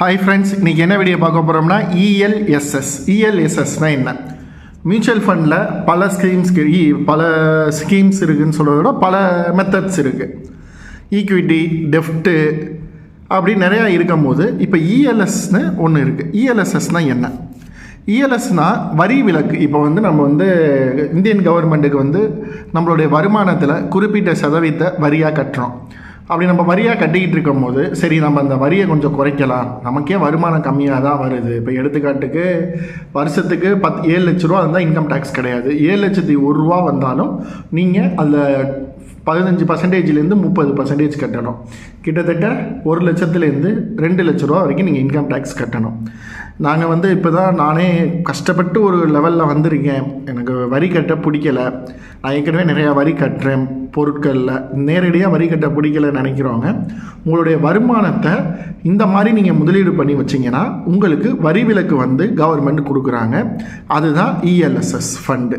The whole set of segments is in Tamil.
ஹாய் ஃப்ரெண்ட்ஸ் இன்றைக்கி என்ன வீடியோ பார்க்க போகிறோம்னா இஎல்எஸ்எஸ் இஎல்எஸ்எஸ்னால் என்ன? மியூச்சுவல் ஃபண்டில் பல ஸ்கீம்ஸ் பல ஸ்கீம்ஸ் இருக்குதுன்னு சொல்கிறத விட பல மெத்தட்ஸ் இருக்குது ஈக்விட்டி டெஃப்ட்டு அப்படி நிறையா இருக்கும் போது இப்போ இஎல்எஸ்னு ஒன்று இருக்குது இஎல்எஸ்எஸ்னால் என்ன? இஎல்எஸ்னால் வரி விலக்கு. இப்போ வந்து நம்ம வந்து இந்தியன் கவர்மெண்ட்டுக்கு வந்து நம்மளுடைய வருமானத்தில் குறிப்பிட்ட சதவீதத்தை வரியாக கட்டுறோம். அப்படி நம்ம வரியாக கட்டிக்கிட்டு இருக்கும்போது சரி நம்ம அந்த வரியை கொஞ்சம் குறைக்கலாம். நமக்கே வருமானம் கம்மியாக தான் வருது. இப்போ எடுத்துக்காட்டுக்கு வருஷத்துக்கு பத் ஏழு லட்ச ரூபா இருந்தால் இன்கம் டேக்ஸ் கிடையாது. ஏழு லட்சத்தி ஒரு ரூபா வந்தாலும் நீங்கள் அதில் பதினஞ்சு பர்சன்டேஜ்லேருந்து முப்பது பர்சன்டேஜ் கட்டணும். கிட்டத்தட்ட ஒரு லட்சத்துலேருந்து ரெண்டு லட்ச ரூபா வரைக்கும் நீங்கள் இன்கம் டேக்ஸ் கட்டணும். நாங்கள் வந்து இப்போ தான் நானே கஷ்டப்பட்டு ஒரு லெவலில் வந்திருக்கேன். எனக்கு வரி கட்ட பிடிக்கல. நான் ஏற்கனவே நிறையா வரி கட்டுறேன். பொருட்களில் நேரடியாக வரி கட்ட பிடிக்கலன்னு நினைக்கிறவங்க உங்களுடைய வருமானத்தை இந்த மாதிரி நீங்கள் முதலீடு பண்ணி வச்சிங்கன்னா உங்களுக்கு வரி விலக்கு வந்து கவர்மெண்ட் கொடுக்குறாங்க. அதுதான் இஎல்எஸ்எஸ் ஃபண்டு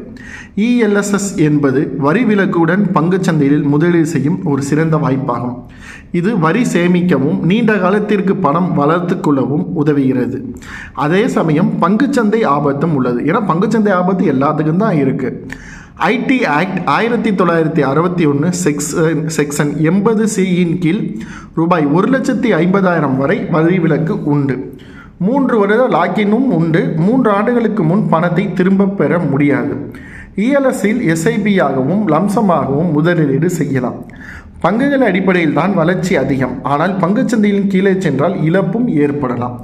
இஎல்எஸ்எஸ் என்பது வரி விலக்குடன் பங்குச்சந்தையில் முதலீடு செய்யும் ஒரு சிறந்த வாய்ப்பாகும். இது வரி சேமிக்கவும் நீண்ட காலத்திற்கு பணம் வளர்த்து கொள்ளவும் உதவுகிறது. அதே சமயம் பங்குச்சந்தை ஆபத்தும் உள்ளது. ஏன்னா பங்குச்சந்தை ஆபத்து எல்லாத்துக்கும் தான் இருக்குது ஐடி ஆக்ட் ஆயிரத்தி தொள்ளாயிரத்தி அறுபத்தி ஒன்று செக்ஸ் செக்ஷன் எண்பது சியின் கீழ் ரூபாய் ஒரு லட்சத்தி ஐம்பதாயிரம் வரை வரி விலக்கு உண்டு. மூன்று வருட லாக்கினும் உண்டு. மூன்று ஆண்டுகளுக்கு முன் பணத்தை திரும்பப் பெற முடியாது. இஎல்எஸ்ஸில் எஸ்ஐபியாகவும் லம்சமாகவும் முதலீடு செய்யலாம். பங்குகள் அடிப்படையில் தான் வளர்ச்சி அதிகம். ஆனால் பங்குச்சந்தையின் கீழே சென்றால் இழப்பும் ஏற்படலாம்.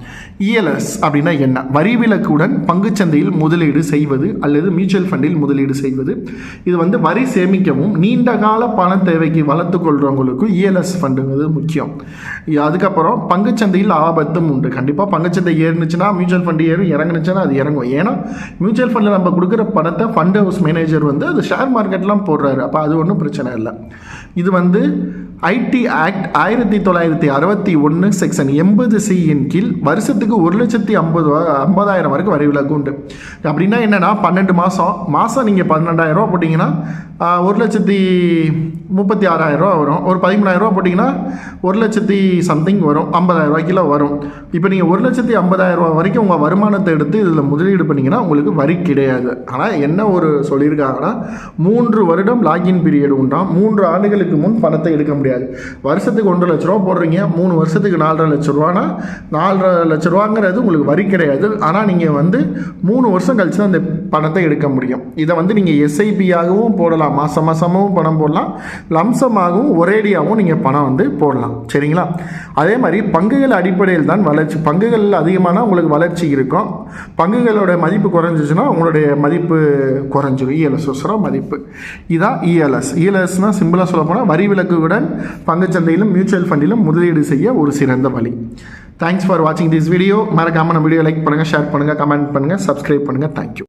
இஎல்எஸ் அப்படின்னா என்ன? வரி விலக்குடன் பங்குச்சந்தையில் முதலீடு செய்வது அல்லது மியூச்சுவல் ஃபண்டில் முதலீடு செய்வது. இது வந்து வரி சேமிக்கவும் நீண்ட கால பண தேவைக்கு வளர்த்து கொள்கிறவங்களுக்கும் இஎல்எஸ் ஃபண்டுங்கிறது முக்கியம். அதுக்கப்புறம் பங்குச்சந்தையில் ஆபத்தும் உண்டு. கண்டிப்பாக பங்குச்சந்தை ஏறுனுச்சுன்னா மியூச்சுவல் ஃபண்டு ஏறும் இறங்குனுச்சுன்னா அது இறங்கும். ஏன்னா மியூச்சுவல் ஃபண்டில் நம்ம கொடுக்குற பணத்தை ஃபண்ட் ஹவுஸ் மேனேஜர் வந்து அது ஷேர் மார்க்கெட்லாம் போடுறாரு. அப்போ அது ஒன்றும் பிரச்சனை இல்லை. இது வந்து ஐடி ஆக்ட் ஆயிரத்தி தொள்ளாயிரத்தி அறுபத்தி ஒன்று செக்ஷன் எண்பது சியின் கீழ் வருஷத்துக்கு ஒரு லட்சத்தி ஐம்பது ஐம்பதாயிரம் வரைக்கும் வரி விலக்கு உண்டு. அப்படின்னா என்னென்னா பன்னெண்டு மாதம் மாதம் நீங்கள் பன்னெண்டாயிரம் ரூபா போட்டிங்கன்னா ஒரு லட்சத்தி முப்பத்தி ஆறாயிரம் ரூபா வரும். ஒரு பதிமூணாயிரம் ரூபா போட்டிங்கன்னா ஒரு லட்சத்தி சம்திங் வரும். ஐம்பதாயிரம் ரூபாய்க்குள்ள வரும். இப்போ நீங்கள் ஒரு லட்சத்தி ஐம்பதாயிரம் ரூபா வரைக்கும் உங்கள் வருமானத்தை எடுத்து இதில் முதலீடு பண்ணிங்கன்னா உங்களுக்கு வரி கிடையாது. ஆனால் என்ன ஒரு சொல்லியிருக்காங்கன்னா மூன்று வருடம் லாகின் பீரியட் உண்டாம். மூன்று ஆண்டுகளுக்கு முன் பணத்தை பணத்தை எடுக்க முடியாது. வருஷத்துக்கு ஒன்றரை லட்ச ரூபா போடுறீங்க மூணு வருஷத்துக்கு நாலரை லட்ச ரூபானா நாலரை லட்ச ரூபாங்கிறது உங்களுக்கு வரி கிடையாது. ஆனால் நீங்கள் வந்து மூணு வருஷம் கழிச்சு தான் அந்த பணத்தை எடுக்க முடியும். இதை வந்து நீங்கள் எஸ்ஐபியாகவும் போடலாம். மாதம் மாதமாகவும் பணம் போடலாம். லம்சமாகவும் ஒரேடியாகவும் நீங்கள் பணம் வந்து போடலாம். சரிங்களா? அதே மாதிரி பங்குகள் அடிப்படையில் தான் வளர்ச்சி. பங்குகள் அதிகமான உங்களுக்கு வளர்ச்சி இருக்கும். பங்குகளோட மதிப்பு குறைஞ்சிச்சுன்னா உங்களுடைய மதிப்பு குறைஞ்சிடும் இஎல்எஸ் மதிப்பு. இதான் இஎல்எஸ் இஎல்எஸ்னால் சிம்பிளாக சொல்ல போனால் வரி விலக்குடன் பங்குச்சந்தையிலும் மியூச்சுவல் ஃபண்டிலும் முதலீடு செய்ய ஒரு சிறந்த வழி. தேங்க்ஸ் ஃபார் வாட்சிங் திஸ் வீடியோ மறக்காமல் நம்ம வீடியோ லைக் பண்ணுங்கள் ஷேர் பண்ணுங்கள் கமெண்ட் பண்ணுங்கள் சப்ஸ்கிரைப் பண்ணுங்கள் தேங்க்யூ